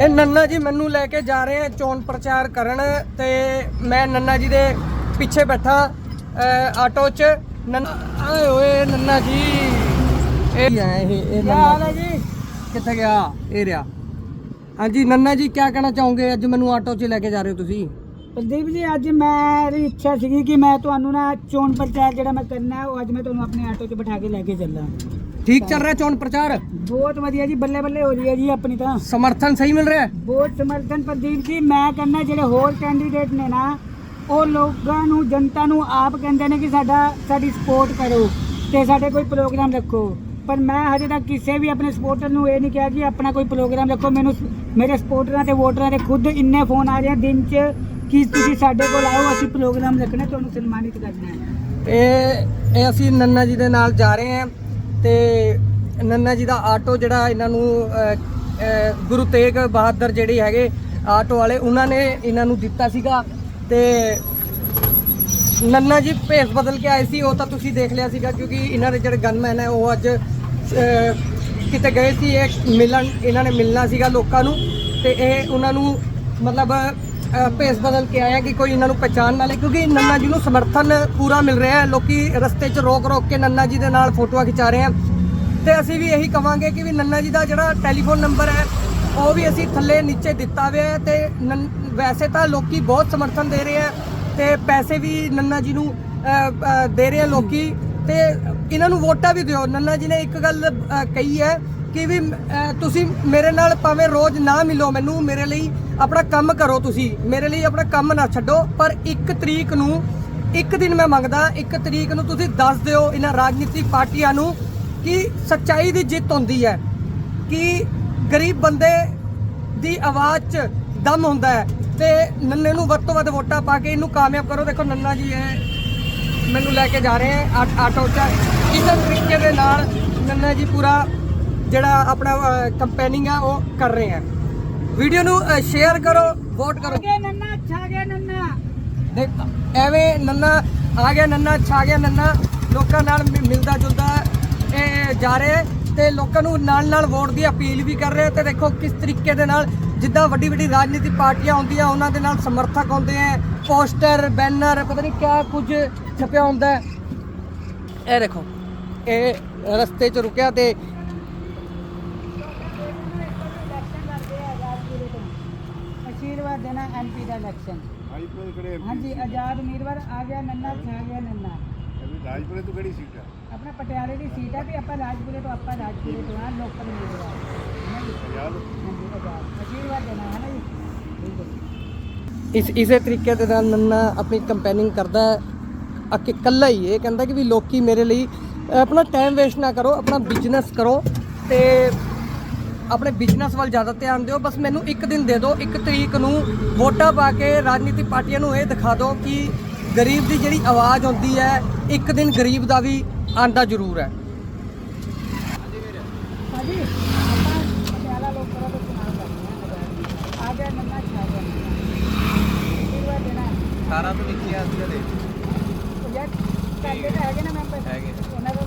ਇਹ ਨੰਨਾ ਜੀ ਮੈਨੂੰ ਲੈ ਕੇ ਜਾ ਰਹੇ ਆ ਚੋਣ ਪ੍ਰਚਾਰ ਕਰਨ ਤੇ ਮੈਂ ਨੰਨਾ ਜੀ ਦੇ ਪਿੱਛੇ ਬੈਠਾ ਆਟੋ 'ਚ। ਨੰਨਾ ਆਏ ਓਏ ਨੰਨਾ ਜੀ। ਇਹ ਹੈ ਇਹ? ਇਹ ਨੰਨਾ ਜੀ? ਕਿੱਥੇ ਗਿਆ? ਇਹ ਰਿਹਾ ਹਾਂਜੀ ਨੰਨਾ ਜੀ ਕੀ ਕਹਿਣਾ ਚਾਹੋਗੇ? ਅੱਜ ਮੈਨੂੰ ਆਟੋ 'ਚ ਲੈ ਕੇ ਜਾ ਰਹੇ ਹੋ ਤੁਸੀਂ। ਪ੍ਰਦੀਪ ਜੀ ਅੱਜ ਮੇਰੀ ਇੱਛਾ ਸੀਗੀ ਕਿ ਮੈਂ ਤੁਹਾਨੂੰ ਨਾ ਚੋਣ ਪ੍ਰਚਾਰ ਜਿਹੜਾ ਮੈਂ ਕਰਨਾ ਹੈ ਉਹ ਅੱਜ ਮੈਂ ਤੁਹਾਨੂੰ ਆਪਣੇ ਆਟੋ 'ਚ ਬਿਠਾ ਕੇ ਲੈ ਕੇ ਚੱਲਾਂ। ਠੀਕ ਚੱਲ ਰਿਹਾ ਚੋਣ ਪ੍ਰਚਾਰ? ਬਹੁਤ ਵਧੀਆ ਜੀ ਬੱਲੇ ਬੱਲੇ ਹੋ ਰਹੀ ਹੈ ਜੀ ਆਪਣੀ ਤਾਂ। ਸਮਰਥਨ ਸਹੀ ਮਿਲ ਰਿਹਾ? ਹੈ? ਬਹੁਤ ਸਮਰਥਨ ਪ੍ਰਦੀਪ ਜੀ ਮੈਂ ਕਹਿੰਦਾ ਜਿਹੜੇ ਹੋਰ ਕੈਂਡੀਡੇਟ ਨੇ ਨਾ ਉਹ ਲੋਕਾਂ ਨੂੰ ਜਨਤਾ ਨੂੰ ਆਪ ਕਹਿੰਦੇ ਨੇ ਕਿ ਸਾਡਾ ਸਾਡੀ ਸਪੋਰਟ ਕਰੋ ਤੇ ਸਾਡੇ ਕੋਈ ਪ੍ਰੋਗਰਾਮ ਰੱਖੋ। ਪਰ ਮੈਂ ਹਜੇ ਤੱਕ ਕਿਸੇ ਵੀ ਆਪਣੇ ਸਪੋਰਟਰ ਨੂੰ ਇਹ ਨਹੀਂ ਕਿਹਾ ਕਿ ਆਪਣਾ ਕੋਈ ਪ੍ਰੋਗਰਾਮ ਰੱਖੋ। ਮੈਨੂੰ ਮੇਰੇ ਸਪੋਰਟਰਾਂ ਤੇ ਵੋਟਰਾਂ ਦੇ ਖੁਦ ਇੰਨੇ ਫੋਨ ਆ ਰਹੇ ਆ ਦਿਨ 'ਚ ਕਿ ਤੁਸੀਂ ਸਾਡੇ ਕੋਲ ਆਓ ਅਸੀਂ ਪ੍ਰੋਗਰਾਮ ਰੱਖਣਾ ਤੁਹਾਨੂੰ ਸਨਮਾਨਿਤ ਕਰਨਾ ਹੈ। ਤੇ ਇਹ ਅਸੀਂ ਨੰਨਾ ਜੀ ਦੇ ਨਾਲ ਜਾ ਰਹੇ ਹਾਂ। ਤੇ ਨੰਨਾ ਜੀ ਦਾ ਆਟੋ ਜਿਹੜਾ ਇਹਨਾਂ ਨੂੰ ਗੁਰੂ ਤੇਗ ਬਹਾਦਰ ਜਿਹੜੇ ਹੈਗੇ ਆਟੋ ਵਾਲੇ, ਉਹਨਾਂ ਨੇ ਇਹਨਾਂ ਨੂੰ ਦਿੱਤਾ ਸੀਗਾ ਤੇ ਨੰਨਾ ਜੀ ਭੇਸ ਬਦਲ ਕੇ ਆਏ ਸੀ, ਉਹ ਤਾਂ ਤੁਸੀਂ ਦੇਖ ਲਿਆ ਸੀਗਾ ਕਿਉਂਕਿ ਇਹਨਾਂ ਦੇ ਜਿਹੜੇ ਗਨਮੈਨ ਹੈ, ਉਹ ਅੱਜ ਕਿਤੇ ਗਏ ਸੀ, ਇਹ ਮਿਲਣ, ਇਹਨਾਂ ਨੇ ਮਿਲਣਾ ਸੀਗਾ ਲੋਕਾਂ ਨੂੰ ਤੇ ਇਹ ਉਹਨਾਂ ਨੂੰ ਮਤਲਬ ਭੇਸ ਬਦਲ ਕੇ ਆਇਆ ਕਿ ਕੋਈ ਇਹਨਾਂ ਨੂੰ ਪਛਾਣ ਨਾ ਲੇ ਕਿਉਂਕਿ ਨੰਨਾ ਜੀ ਨੂੰ ਸਮਰਥਨ ਪੂਰਾ ਮਿਲ ਰਿਹਾ ਹੈ। ਲੋਕੀ ਰਸਤੇ 'ਚ ਰੋਕ ਰੋਕ ਕੇ ਨੰਨਾ ਜੀ ਦੇ ਨਾਲ ਫੋਟੋਆਂ ਖਿਚਾ ਰਹੇ ਆ ਤੇ ਅਸੀਂ ਵੀ ਇਹੀ ਕਵਾਂਗੇ ਕਿ ਵੀ ਨੰਨਾ ਜੀ ਦਾ ਜਿਹੜਾ ਟੈਲੀਫੋਨ ਨੰਬਰ ਹੈ, ਉਹ ਵੀ ਅਸੀਂ ਥੱਲੇ ਨੀਚੇ ਦਿੱਤਾ ਹੋਇਆ ਹੈ ਤੇ ਨਨ- ਵੈਸੇ ਤਾਂ ਲੋਕੀ ਬਹੁਤ ਸਮਰਥਨ ਦੇ ਰਹੇ ਆ ਤੇ ਪੈਸੇ ਵੀ ਨੰਨਾ ਜੀ ਨੂੰ ਦੇ ਰਹੇ ਆ ਲੋਕੀ। ਤੇ ਇਹਨਾਂ ਨੂੰ ਵੋਟਾਂ ਵੀ ਦਿਓ। ਨੰਨਾ ਜੀ ਨੇ ਇੱਕ ਗੱਲ ਕਹੀ ਹੈ ਕਿ ਵੀ ਤੁਸੀਂ ਮੇਰੇ ਨਾਲ ਭਾਵੇਂ ਰੋਜ਼ ਨਾ ਮਿਲੋ ਮੈਨੂੰ, ਮੇਰੇ ਲਈ ਆਪਣਾ ਕੰਮ ਕਰੋ ਤੁਸੀਂ। ਮੇਰੇ ਲਈ ਆਪਣਾ ਕੰਮ ਨਾ ਛੱਡੋ, ਪਰ ਇੱਕ ਤਰੀਕ ਨੂੰ, ਇੱਕ ਦਿਨ ਮੈਂ ਮੰਗਦਾ, ਇੱਕ ਤਰੀਕ ਨੂੰ ਤੁਸੀਂ ਦੱਸ ਦਿਓ ਇਹਨਾਂ ਰਾਜਨੀਤਿਕ ਪਾਰਟੀਆਂ ਨੂੰ ਕਿ ਸੱਚਾਈ ਦੀ ਜਿੱਤ ਹੁੰਦੀ ਹੈ, ਕਿ ਗਰੀਬ ਬੰਦੇ ਦੀ ਆਵਾਜ਼ 'ਚ ਦਮ ਹੁੰਦਾ ਹੈ ਤੇ ਨੰਨੇ ਨੂੰ ਵੱਧ ਤੋਂ ਵੱਧ ਵੋਟਾਂ ਪਾ ਕੇ ਇਹਨੂੰ ਕਾਮਯਾਬ ਕਰੋ। ਦੇਖੋ ਨੰਨਾ ਜੀ, ਇਹ ਮੈਨੂੰ ਲੈ ਕੇ ਜਾ ਰਹੇ ਹੈ ਆ- ਆਟੋ 'ਚ ਇਸ ਤਰੀਕੇ ਦੇ ਨਾਲ ਨੰਨਾ ਜੀ ਪੂਰਾ ਜਿਹੜਾ ਆਪਣਾ ਕੰਪੇਨਿੰਗ ਆ ਉਹ ਕਰ ਰਹੇ ਹੈ ਵੀਡੀਓ ਨੂੰ ਸ਼ੇਅਰ ਕਰੋ ਵੋਟ ਕਰੋ। ਅੱਗੇ ਨੰਨਾ ਛਾ ਗਿਆ ਨੰਨਾ। ਦੇਖ ਐਵੇਂ ਨੰਨਾ ਆ ਗਿਆ ਨੰਨਾ ਛਾ ਗਿਆ ਨੰਨਾ। ਲੋਕਾਂ ਨਾਲ ਮਿਲਦਾ ਜੁਲਦਾ ਇਹ ਜਾ ਰਿਹਾ ਤੇ ਲੋਕਾਂ ਨੂੰ ਨਾਲ ਨਾਲ ਵੋਟ ਦੀ ਅਪੀਲ ਵੀ ਕਰ ਰਿਹਾ ਤੇ ਦੇਖੋ ਕਿਸ ਤਰੀਕੇ ਦੇ ਨਾਲ ਜਿੱਦਾਂ ਵੱਡੀ ਵੱਡੀ ਰਾਜਨੀਤਿਕ ਪਾਰਟੀਆਂ ਹੁੰਦੀਆਂ ਉਹਨਾਂ ਦੇ ਨਾਲ ਸਮਰਥਕ ਹੁੰਦੇ ਆ। ਪੋਸਟਰ ਬੈਨਰ ਪਤਾ ਨਹੀਂ ਕਿਆ ਕੁਝ ਛਪਿਆ ਹੁੰਦਾ। ਇਹ ਦੇਖੋ ਇਹ ਰਸਤੇ 'ਚ ਰੁਕਿਆ ਤੇ ਆਸ਼ੀਰਵਾਦ ਦੇਣਾ ਐਮਪੀ ਦਾ ਇਲੈਕਸ਼ਨ। ਰਾਜਪੁਰੇ ਹਾਂਜੀ ਆਜ਼ਾਦ ਉਮੀਦਵਾਰ ਆ ਗਿਆ ਨੰਨਾ ਛਾ ਗਿਆ ਨੰਨਾ। ਰਾਜਪੁਰੇ ਤੋਂ ਕਿਹੜੀ ਸੀਟ ਹੈ ਆਪਣਾ ਪਟਿਆਲੇ ਦੀ ਸੀਟ ਹੈ ਵੀ ਆਪਾਂ ਰਾਜਪੁਰੇ ਤੋਂ ਆਪਾਂ ਰਾਜਪੁਰੇ ਤੋਂ ਆ ਲੋਕਲ ਉਮੀਦਵਾਰ। ਆਜ਼ਾਦ? ਦੇਣਾ ਹੈ ਨਾ ਜੀ। ਇਸ ਇਸੇ ਤਰੀਕੇ ਦੇ ਨਾਲ ਨੰਨਾ ਆਪਣੀ ਕੰਪੇਨਿੰਗ ਕਰਦਾ ਹੈ। ਅਕੇ ਇਕੱਲਾ ਹੀ ਇਹ ਕਹਿੰਦਾ ਕਿ ਵੀ ਲੋਕੀ ਮੇਰੇ ਲਈ ਆਪਣਾ ਟਾਈਮ ਵੇਸਟ ਨਾ ਕਰੋ ਆਪਣਾ ਬਿਜ਼ਨਸ ਕਰੋ। ਤੇ ਆਪਣੇ ਬਿਜ਼ਨਸ ਵੱਲ ਜ਼ਿਆਦਾ ਧਿਆਨ ਦਿਓ ਬਸ ਮੈਨੂੰ ਇੱਕ ਦਿਨ ਦੇ ਦਿਓ ਇੱਕ ਤਰੀਕ ਨੂੰ ਵੋਟਾਂ ਪਾ ਕੇ ਰਾਜਨੀਤਿਕ ਪਾਰਟੀਆਂ ਨੂੰ ਇਹ ਦਿਖਾ ਦਿਓ ਕਿ ਗਰੀਬ ਦੀ ਜਿਹੜੀ ਆਵਾਜ਼ ਹੁੰਦੀ ਹੈ ਇੱਕ ਦਿਨ ਗਰੀਬ ਦਾ ਵੀ ਆਂਦਾ ਜ਼ਰੂਰ ਹੈ ਭਾਜੀ ਆਪਾਂ ਪਟਿਆਲਾ ਲੋਕਾਂ ਦਾ ਚੁਣਾਵ ਕਰਦੇ ਹਾਂ ਆ ਗਿਆ ਨੰਨਾ ਛਾ ਗਿਆ ਨੰਨਾ ਆਸ਼ੀਰਵਾਦ ਦੇਣਾ ਹੈ। 18 ਤੋਂ ਲਿਖਿਆ ਸੀ ਦੇ ਉਹ ਯਾਰ ਸਾਡੇ ਤਾਂ ਹੈਗੇ ਨਾ ਮੈਂਬਰ ਹੈਗੇ। ਉਹਨਾਂ ਦਾ